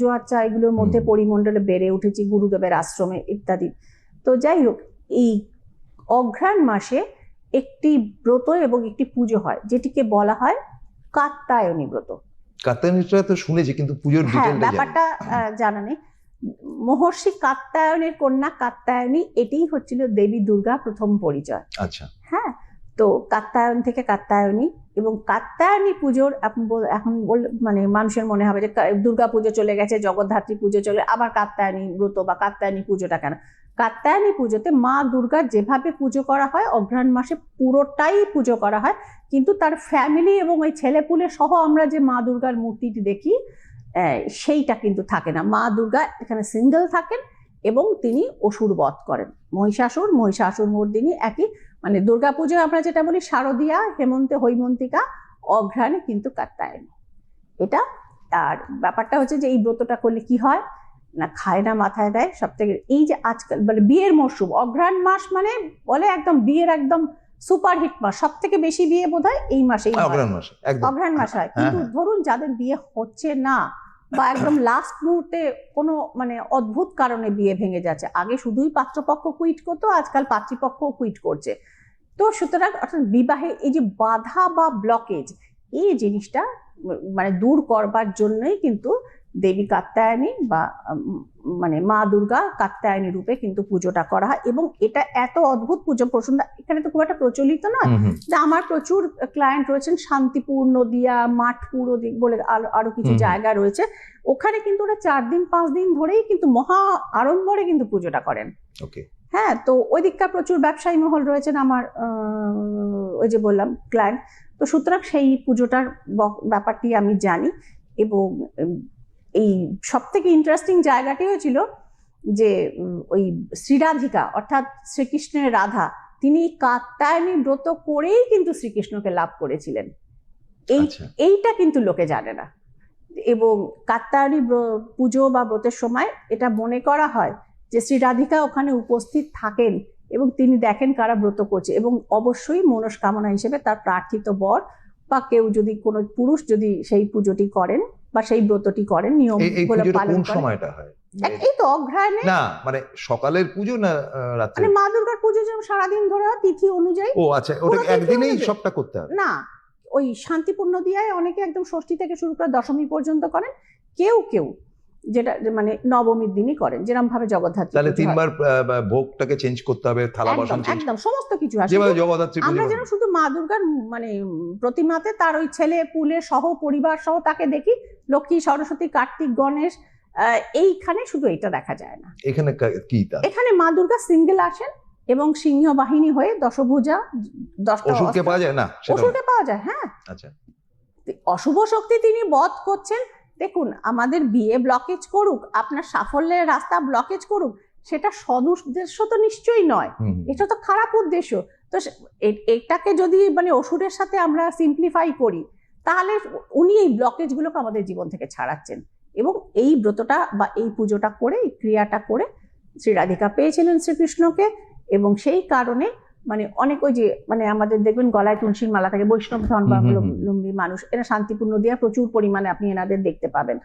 জোয়াচ্চা এগুলোর মধ্যে পরিমণ্ডলে বেড়ে উঠেছি গুরুদেবের আশ্রমে ইত্যাদি। তো যাই হোক এই অঘ্রাণ মাসে একটি ব্রত এবং একটি পুজো হয় যেটিকে বলা হয় কাত্তায়নী ব্রত। কাতানিটা তো শুনেছি কিন্তু পুজোর হ্যাঁ ব্যাপারটা জানা নেই। মহর্ষি কাত্তায়নের কন্যা কাত্তায়নী এটিই হচ্ছিল দেবী দুর্গা প্রথম পরিচয়। আচ্ছা। হ্যাঁ তো কাত্তায়ন থেকে কাত্তায়নী এবং কাত্তায়নী পুজোর এখন মানে মানুষের মনে হবে যে দুর্গা পুজো চলে গেছে, জগদ্ধাত্রী পুজো চলে, আবার কাত্তায়নী ব্রত বা কাত্তায়নী পুজোটা কেন? কাত্তায়নী পুজোতে মা দুর্গার যেভাবে পুজো করা হয়, অঘ্রাণ মাসে পুরোটাই পুজো করা হয়, কিন্তু তার ফ্যামিলি এবং ওই ছেলেপুলে সহ আমরা যে মা দুর্গার মূর্তিটি দেখি সেইটা কিন্তু থাকে না। মা দুর্গা এখানে সিঙ্গেল থাকেন এবং তিনি অসুর বধ করেন। মহিষাসুর মহিষাসুর মর্দিনী একই মানে দুর্গাপুজোয় আমরা যেটা বলি শারদিয়া হেমন্তে হৈমন্তিকা অঘ্রাণে কিন্তু কাত্তায়নী এটা আর ব্যাপারটা হচ্ছে যে এই ব্রতটা করলে কি হয়? না খায় না মাথায় দেয়। সব থেকে এই যে আজকাল মানে বিয়ের মরশুম অঘ্রাণ মাস মানে বলে একদম বিয়ের একদম সুপার হিট মাস। সব থেকে বেশি বিয়ে বোধ হয়। এই মাসে অঘ্রাণ মাস হয়। হ্যাঁ, কিন্তু হ্যাঁ। ধরুন যাদের বিয়ে হচ্ছে না বা একদম লাস্ট মুহূর্তে কোনো মানে অদ্ভুত কারণে বিয়ে ভেঙে যাচ্ছে। আগে শুধুই পাত্রপক্ষ কুইট করতো, আজকাল পাত্রীপক্ষ কুইট করছে। তো সুতরাং অর্থাৎ বিবাহে এই যে বাধা বা ব্লকেজ এই জিনিসটা মানে দূর করবার জন্যই কিন্তু দেবী কাত্যায়নী বা মানে মা দুর্গা কাত্যায়নী রূপে কিন্তু পুজোটা করা হয় এবং এটা এত অদ্ভুত পুজো প্রসন্ন এখানে তো খুব একটা প্রচলিত নয়। আমার প্রচুর ক্লায়েন্ট রয়েছেন শান্তিপুর নদিয়া মাঠপুর বলে আরো- কিছু জায়গা রয়েছে। ওখানে কিন্তু ওরা চার দিন পাঁচ দিন ধরেই কিন্তু মহা আড়ম্বরে কিন্তু পুজোটা করেন। ওকে হ্যাঁ তো ওই দিককার প্রচুর ব্যবসায়ী মহল রয়েছেন আমার আহ, ওই যে বললাম ক্লায়েন্ট তো সুতরাং সেই পুজোটার ব্যাপারটি আমি জানি এবং এই সব থেকে ইন্টারেস্টিং জায়গাটিও ছিল যে ওই শ্রীরাধিকা অর্থাৎ শ্রীকৃষ্ণের রাধা তিনি কাত্যায়নী ব্রত করেই কিন্তু শ্রীকৃষ্ণকে লাভ করেছিলেন। এই আচ্ছা। এইটা কিন্তু লোকে জানে না। এবং কাত্তায়নী ব্র- পুজো বা ব্রতের সময় এটা মনে করা হয় যে শ্রী রাধিকা ওখানে উপস্থিত থাকেন এবং তিনি দেখেন কারা ব্রত করছে এবং অবশ্যই মনস্কামনা হিসেবে তার প্রার্থিত বর বা কেউ যদি কোনো পুরুষ যদি সেই পুজোটি করেন বা সেই ব্রতটি করেন নিয়ম এই এই পুজোটা কোন সময়টা হয়? এই তো অঘ্রায়ণে না মানে সকালের পুজো না আহ, মানে মা দুর্গার পুজো যেমন সারাদিন ধরে তিথি অনুযায়ী। ও আচ্ছা ওটা একদিনেই সবটা করতে হবে না ওই শান্তিপূর্ণ দিয়ায় অনেকে একদম ষষ্ঠী থেকে শুরু করে দশমী পর্যন্ত করেন। কেউ কেউ যেটা মানে নবমীর দিনই করেন যেরকম ভাবে জগদ্ধাত্রী তাহলে তিনবার ভোগটাকে চেঞ্জ করতে হবে থালা বাসন একদম চেঞ্জ একদম সমস্ত কিছু যেভাবে জগদ্ধাত্রী আমরা যেন শুধু মা দুর্গার মানে প্রতিমাতে তার ওই ছেলে পুলে সহ পরিবার সহ তাকে দেখি লক্ষ্মী সরস্বতী কার্তিক গণেশ এইখানে শুধু এটা দেখা যায় না। এখানে কি এখানে মা দুর্গা সিঙ্গেল আসেন এবং সিংহ বাহিনী হয়ে দশভুজা দশটা পাওয়া যায়? না। ওষুধে পাওয়া যায় হ্যাঁ। আচ্ছা। অশুভ শক্তি তিনি বধ করছেন। দেখুন আমাদের বিয়ে ব্লকেজ করুক আপনার সাফল্যের রাস্তা ব্লকেজ করুক সেটা সদুদ্দেশ্য তো নিশ্চয়ই নয়। এটা তো খারাপ উদ্দেশ্য। তো এটাকে যদি মানে অসুরের সাথে আমরা সিম্পলিফাই করি তাহলে উনি এই ব্লকেজগুলোকে আমাদের জীবন থেকে ছাড়াচ্ছেন। এবং এই ব্রতটা বা এই পুজোটা করে এই ক্রিয়াটা করে শ্রী রাধিকা পেয়েছিলেন শ্রীকৃষ্ণকে এবং সেই কারণে মানে অনেক ওই যে মানে আমাদের দেখবেন গলায় তুলসীর মালা থাকে বৈষ্ণব। ধর্মাবলম্বী মানুষ এরা শান্তিপূর্ণ দিয়া প্রচুর পরিমাণে আপনি এনাদের দেখতে পাবেন।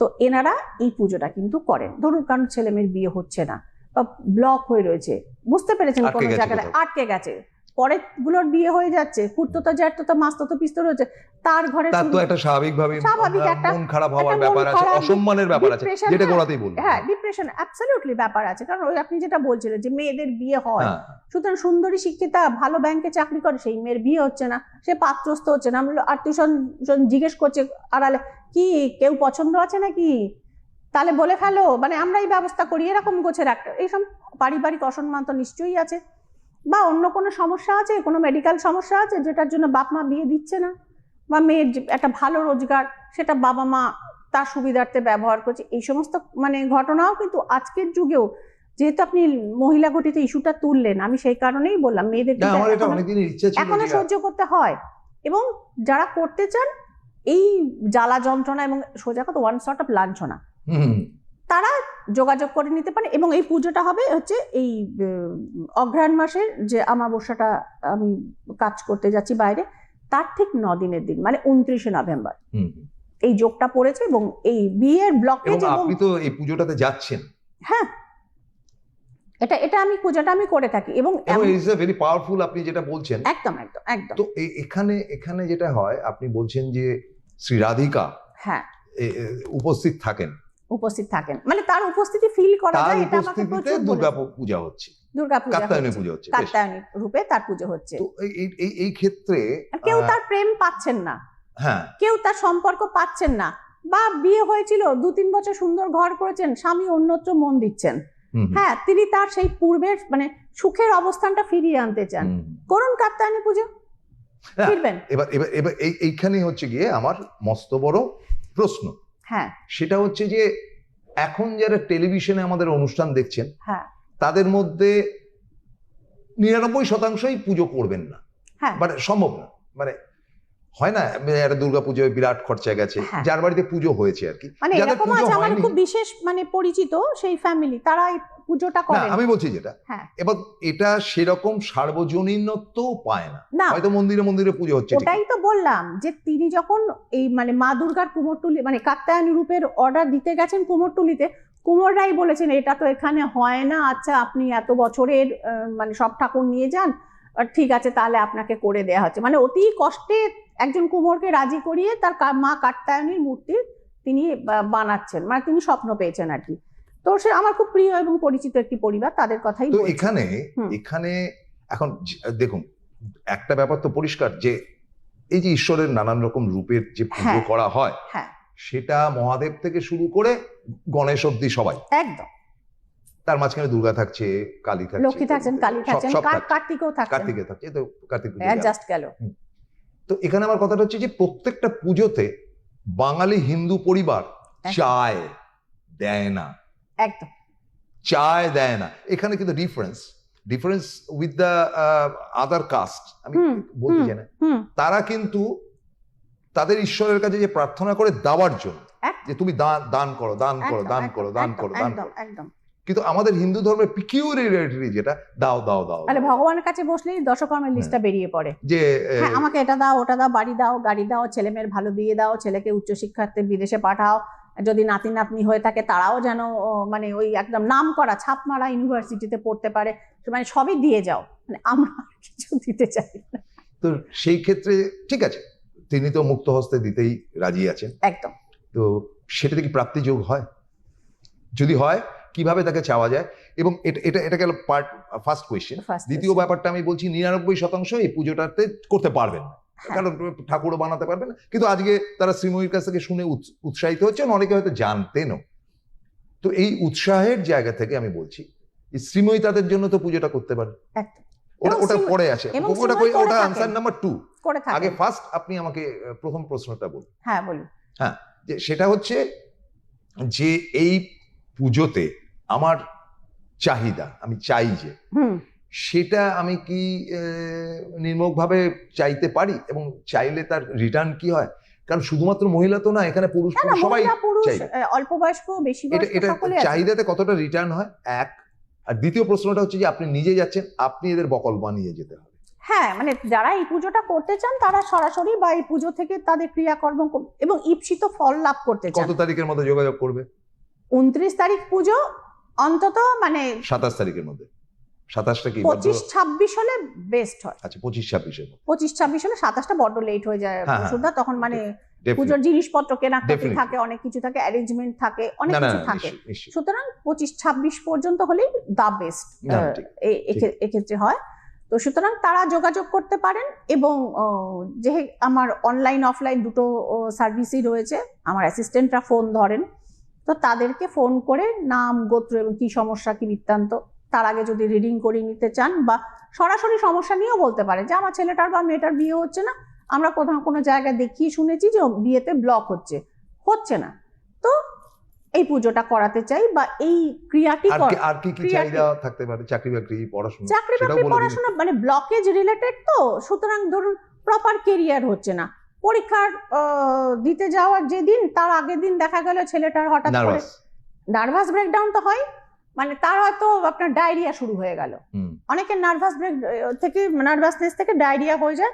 তো এনারা এই পুজোটা কিন্তু করেন। ধরুন কারণ ছেলে মেয়ের বিয়ে হচ্ছে না বা ব্লক হয়ে রয়েছে বুঝতে পেরেছেন কোনো গেছে জায়গায় আটকে গেছে। পরেরগুলোর বিয়ে হয়ে যাচ্ছে কুর্ততা জ্যাঠতা মাস্তত পিস্তর হচ্ছে তার ঘরে তার তো একটা স্বাভাবিক ভাবে স্বাভাবিক একটা- মন খারাপ হওয়ার ব্যাপার আছে অসম্মানের ব্যাপার আছে যেটা হ্যাঁ, গোড়াতেই হ্যাঁ ডিপ্রেশন অ্যাবসলিউটলি ব্যাপার আছে কারণ ওই আপনি যেটা বলছিলেন যে মেয়েদের বিয়ে হয় হ্যাঁ। সুতরাং সুন্দরী শিক্ষিতা ভালো ব্যাংকে চাকরি করে সেই মেয়ের বিয়ে হচ্ছে না সে পাত্রস্থ হচ্ছে না আমরা স্বজন জিজ্ঞেস করছে আড়ালে কি কেউ পছন্দ আছে নাকি? তাহলে বলে ফেলো। মানে আমরা এই ব্যবস্থা করি এরকম গোছের একটা এইসব পারিবারিক অসম্মান তো নিশ্চয়ই আছে। বা অন্য কোনো সমস্যা আছে? কোনো মেডিকেল সমস্যা আছে যেটার জন্য বাপ মা বিয়ে দিচ্ছে না? বা মেয়ের একটা ভালো রোজগার সেটা বাবা মা তার সুবিধার্থে ব্যবহার করছে? এই সমস্ত মানে ঘটনাও কিন্তু আজকের যুগেও যেহেতু আপনি মহিলা গঠিত ইস্যুটা তুললেন আমি সেই কারণেই বললাম মেয়েদের এখনো- সহ্য করতে হয়। এবং যারা করতে চান এই জ্বালা যন্ত্রণা এবং সোজা কথা ওয়ান শর্ট অফ লাঞ্ছনা তারা যোগাযোগ করে নিতে পারে এবং এই পুজোটা হবে হচ্ছে এই অঘ্রাণ মাসের যে আমাবস্যাটা আমি কাজ করতে যাচ্ছি বাইরে তার ঠিক ন দিনের দিন মানে উনত্রিশে নভেম্বর। এই যোগটা পড়েছে এবং এই বিয়ের ব্লকেজ আপনি তো এই পুজোটাতে যাচ্ছেন। হ্যাঁ। এটা এটা আমি পূজাটা আমি করে থাকি এবং ইটস এ ভেরি পাওয়ারফুল আপনি যেটা বলছেন। একদম একদম একদম। তো এখানে এখানে যেটা হয় আপনি বলছেন যে শ্রী রাধিকা হ্যাঁ। উপস্থিত থাকেন। উপস্থিত থাকেন। মানে তার উপস্থিতি ফিল করা যায় এটা আমাকে প্রচুর দুর্গা পূজা হচ্ছে। দুর্গা পূজা কাত্তায়নী হচ্ছে। পুজো হচ্ছে। কাত্যায়নী রূপে তার পুজো হচ্ছে। তো এই- এই এই ক্ষেত্রে কেউ তার প্রেম পাচ্ছেন না। হ্যাঁ। কেউ তার সম্পর্ক পাচ্ছেন না। বা বিয়ে হয়েছিল দু তিন বছর সুন্দর ঘর করেছেন স্বামী অন্যত্র মন দিচ্ছেন। হ্যাঁ তিনি তার সেই পূর্বের মানে সুখের অবস্থানটা ফিরিয়ে আনতে চান। করুন কাত্যায়নী পুজো। হ্যাঁ। ফিরবেন। এবার এবার এবার এই এইখানেই হচ্ছে গিয়ে আমার মস্ত বড় প্রশ্ন। হ্যাঁ। সেটা হচ্ছে যে এখন যারা টেলিভিশনে আমাদের অনুষ্ঠান দেখছেন হ্যাঁ। তাদের মধ্যে নিরানব্বই শতাংশই পুজো করবেন না। হ্যাঁ। মানে সম্ভব না। মানে হয় না? একটা দুর্গা পুজোয় বিরাট খরচা গেছে। হ্যাঁ। যার বাড়িতে পুজো হয়েছে আর কি। মানে এরকম আছে আমার খুব বিশেষ মানে পরিচিত সেই ফ্যামিলি তারা পুজোটা না করেন। আমি বলছি যেটা। হ্যাঁ। এবার এটা সেরকম সার্বজনীনত্বও পায় না। হয়তো মন্দিরে মন্দিরে পুজো হচ্ছে। ওটাই তো বললাম যে তিনি যখন এই মানে মা দুর্গার কুমোরটুলি মানে কাত্যায়নী রূপের অর্ডার দিতে গেছেন কুমোরটুলিতে কুমোররাই বলেছেন এটা তো এখানে হয় না। আচ্ছা আপনি এত বছরের মানে সব ঠাকুর নিয়ে যান ঠিক আছে তাহলে আপনাকে করে দেয়া হচ্ছে। মানে অতি কষ্টে একজন কুমোরকে রাজি করিয়ে তার মা কাত্যায়নীর মূর্তি তিনি বানাচ্ছেন। মানে তিনি স্বপ্ন পেয়েছেন আর কি। তো সে আমার খুব প্রিয় এবং পরিচিত একটি পরিবার তাদের কথাই তো এখানে এখানে এখন দেখুন একটা ব্যাপার তো পরিষ্কার যে এই যে ঈশ্বরের নানান রকম রূপের যে পুজো হ্যাঁ। করা হয় হ্যাঁ। সেটা মহাদেব থেকে শুরু করে গণেশ অব্দি সবাই। একদম। তার মাঝখানে দুর্গা থাকছে কালী থাকছে লক্ষ্মী থাকছেন কালী থাকছেন। কার্তিকও থাকছেন। কার্তিকে থাকছে তো কার্তিক। জাস্ট গেল। তো এখানে আমার কথাটা হচ্ছে যে প্রত্যেকটা পুজোতে বাঙালি হিন্দু পরিবার চায় দেয় না। একদম। চায় দেয় না। এখানে কিন্তু difference difference with the other caste আমি বলতে চাই না। তারা কিন্তু তাদের ঈশ্বরের কাছে যে প্রার্থনা করে দেওয়ার জন্য যে তুমি দান দান করো দান করো দান করো দান করো দান করো। একদম। কিন্তু আমাদের হিন্দু ধর্মের পিকিউরিটি যেটা দাও দাও দাও। দাও। ভগবানের কাছে বসলেই দশকর্মের লিস্টটা বেরিয়ে পড়ে। যে হ্যাঁ আমাকে এটা দাও ওটা দাও বাড়ি দাও গাড়ি দাও ছেলে মেয়ের ভালো বিয়ে দাও ছেলেকে উচ্চ উচ্চশিক্ষার্থে বিদেশে পাঠাও যদি নাতি নাতনি হয়ে থাকে তারাও যেন মানে ওই একদম নাম করা ছাপ মারা ইউনিভার্সিটিতে পড়তে পারে মানে সবই দিয়ে যাও মানে আমরা কিছু দিতে চাই না। তো সেই ক্ষেত্রে ঠিক আছে তিনি তো মুক্ত হস্তে দিতেই রাজি আছেন। একদম। তো সেটাতে কি প্রাপ্তিযোগ হয়? যদি হয় কীভাবে তাকে চাওয়া যায়? এবং এটা এটা এটা গেল পার্ট ফার্স্ট কোয়েশ্চেন দ্বিতীয় ব্যাপারটা আমি বলছি নিরানব্বই শতাংশ এই পুজোটাতে করতে পারবেন না। হ্যাঁ। কারণ ঠাকুরও বানাতে পারবেন কিন্তু আজকে তারা শ্রীময়ীর কাছ থেকে শুনে উৎসাহিত হচ্ছেন অনেকে হয়তো জানতেনও। তো এই উৎসাহের জায়গা থেকে আমি বলছি শ্রীময়ী তাদের জন্য তো পুজোটা করতে পারে। ওটা ওটা পরে আছে। ওটা ওটা আনসার নাম্বার টু আগে ফার্স্ট আপনি আমাকে প্রথম প্রশ্নটা বলুন। হ্যাঁ বলি যে সেটা হচ্ছে যে এই পুজোতে আমার চাহিদা আমি চাই যে সেটা আমি কি নির্মোকভাবে চাইতে পারি? এবং চাইলে তার রিটার্ন কি হয়? কারণ শুধুমাত্র মহিলা তো না এখানে পুরুষ সবাই অল্প বয়স্ক বেশি এটা চাহিদাতে কতটা রিটার্ন হয়? এক। আর দ্বিতীয় প্রশ্নটা হচ্ছে যে আপনি নিজে যাচ্ছেন আপনি এদের বকল বানিয়ে যেতে হবে। হ্যাঁ মানে যারা এই পুজোটা করতে চান তারা সরাসরি বা এই পুজো থেকে তাদের ক্রিয়াকর্ম কর- এবং ঈপ্সিত ফল লাভ করতে চান। কত তারিখের মধ্যে যোগাযোগ করবে? উনত্রিশ তারিখ পুজো অন্তত মানে সাতাশ তারিখের মধ্যে। সাতাশটা কি? পঁচিশ ছাব্বিশ হলে বেস্ট হয়। আচ্ছা পঁচিশ ছাব্বিশের পঁচিশ ছাব্বিশ হলে সাতাশটা বড্ড লেট হয়ে যায় হ্যাঁ, হ্যাঁ। সুদ্ধা তখন মানে পুজোর জিনিসপত্র কেনাকাটি থাকে অনেক কিছু থাকে অ্যারেঞ্জমেন্ট থাকে অনেক কিছু থাকে। সুতরাং পঁচিশ ছাব্বিশ পর্যন্ত হলেই দা বেস্ট এক্ষেত্রে হয়। তো সুতরাং তারা যোগাযোগ করতে পারেন এবং যেহেতু আমার অনলাইন অফলাইন দুটো সার্ভিসই রয়েছে। আমার অ্যাসিস্ট্যান্টরা ফোন ধরেন। তো তাদেরকে ফোন করে নাম গোত্র এবং কি সমস্যা কি বৃত্তান্ত তার আগে যদি রিডিং করে নিতে চান বা সরাসরি সমস্যা নিয়েও বলতে পারে যে আমার ছেলেটার বা মেয়েটার বিয়ে হচ্ছে না আমরা কোথাও কোনো জায়গায় দেখিয়ে শুনেছি যে বিয়েতে ব্লক হচ্ছে হচ্ছে না। তো এই পুজোটা করাতে চাই বা এই ক্রিয়াটি আর কি কি কি চাহিদা থাকতে পারে? চাকরি বাকরি পড়াশোনা চাকরি বাকরি পড়াশোনা মানে ব্লকেজ রিলেটেড তো সুতরাং ধরুন প্রপার কেরিয়ার হচ্ছে না। পরীক্ষার দিতে যাওয়ার যেদিন তার আগের দিন দেখা গেল ছেলেটার হঠাৎ করে নার্ভাস ব্রেকডাউন তো হয় মানে তার হয়তো আপনার ডায়রিয়া শুরু হয়ে গেল। অনেকের নার্ভাস ব্রেক থেকে নার্ভাসনেস থেকে ডায়রিয়া হয়ে যায়।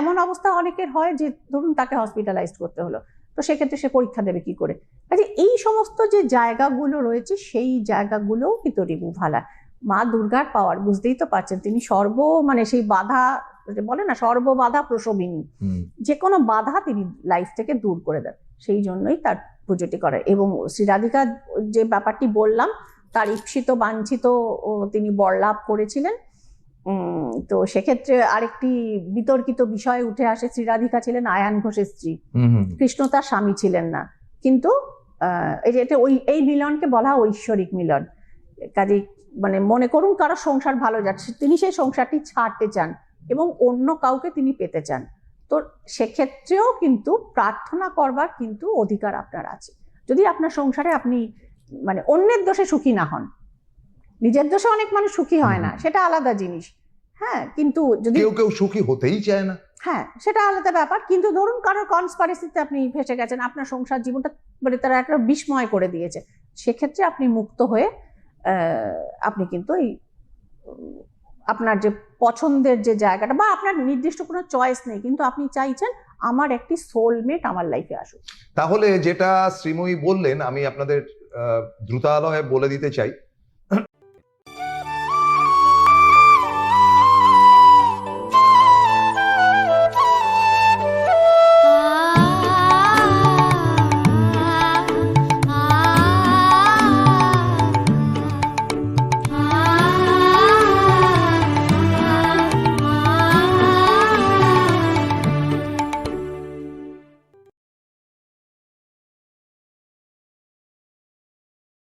এমন অবস্থা অনেকের হয় যে ধরুন তাকে হসপিটালাইজড করতে হলো। তো সেক্ষেত্রে সে পরীক্ষা দেবে কি করে? কাজে এই সমস্ত যে জায়গাগুলো রয়েছে সেই জায়গাগুলোও কিন্তু রিমুভ হয়। মা দুর্গার পাওয়ার বুঝতেই তো পারছেন তিনি সর্ব মানে সেই বাধা বলে না সর্ববাধা প্রসবিনী। যে কোনো বাধা তিনি লাইফ থেকে দূর করে দেন। সেই জন্যই তার পুজোটি করে এবং শ্রী রাধিকা যে ব্যাপারটি বললাম তার ঈপ্সিত বাঞ্ছিত তিনি বরলাভ করেছিলেন। উম, তো সেক্ষেত্রে আরেকটি বিতর্কিত বিষয় উঠে আসে। শ্রী রাধিকা ছিলেন আয়ান ঘোষের স্ত্রী। কৃষ্ণ তার স্বামী ছিলেন না। কিন্তু এটা ওই এই মিলনকে বলা হয় ঐশ্বরিক মিলন। কাজে মানে মনে করুন কারও সংসার ভালো যাচ্ছে। তিনি সেই সংসারটি ছাড়তে চান। এবং অন্য কাউকে তিনি পেতে চান। তো সেক্ষেত্রেও কিন্তু প্রার্থনা করবার কিন্তু অধিকার আপনার আছে। যদি আপনার সংসারে আপনি মানে অন্যের দোষে সুখী না হন নিজের দোষে অনেক মানুষ সুখী হয় না সেটা আলাদা জিনিস। হ্যাঁ কিন্তু যদি কেউ কেউ সুখী হতেই চায় না। হ্যাঁ সেটা আলাদা ব্যাপার। কিন্তু ধরুন কারোর কনসপারেসিতে আপনি ফেসে গেছেন আপনার সংসার জীবনটা মানে তারা একটা বিস্ময় করে দিয়েছে। সেক্ষেত্রে আপনি মুক্ত হয়ে আহ, আপনি কিন্তু এই আপনার যে পছন্দের যে জায়গাটা বা আপনার নির্দিষ্ট কোনো চয়েস নেই, কিন্তু আপনি চাইছেন আমার একটি সোলমেট আমার লাইফে আসুক। তাহলে যেটা শ্রীময়ী বললেন, আমি আপনাদের দ্রুতালয়ে বলে দিতে চাই।